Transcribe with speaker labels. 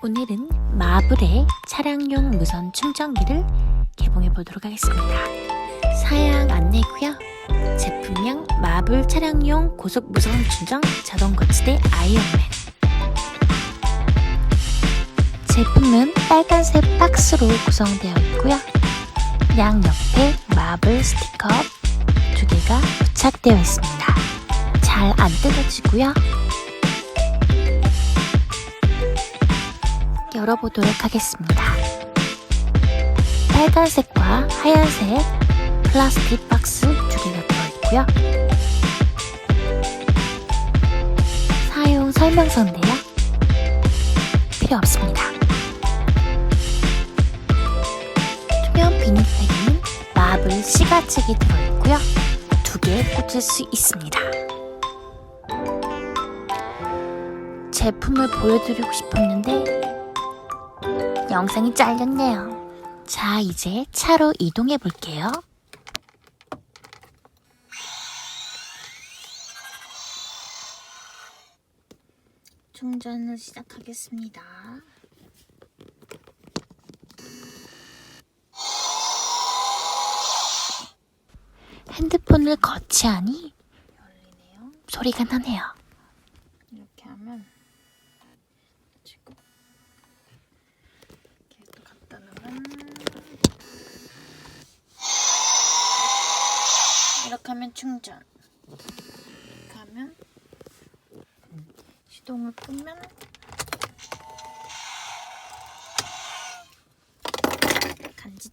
Speaker 1: 오늘은 마블의 차량용 무선 충전기를 개봉해 보도록 하겠습니다. 사양 안내고요. 제품명 마블 차량용 고속 무선 충전 자동 거치대 아이언맨. 제품은 빨간색 박스로 구성되어 있고요. 양 옆에 마블 스티커 두 개가 부착되어 있습니다. 잘 안 뜯어지고요. 열어보도록 하겠습니다. 빨간색과 하얀색 플라스틱 박스 두 개가 들어있고요. 사용 설명서인데요. 필요 없습니다. 투명 비닐팩에는 마블 시가책이 들어있고요. 두 개 꽂을 수 있습니다. 제품을 보여드리고 싶었는데 영상이 잘렸네요. 자, 이제 차로 이동해 볼게요. 충전을 시작하겠습니다. 핸드폰을 거치하니. 소리가 나네요. 이렇게 하면 지금 이렇게 또 갖다 놓으면 이렇게 하면 충전. 이렇게 하면 시동을 끄면 간지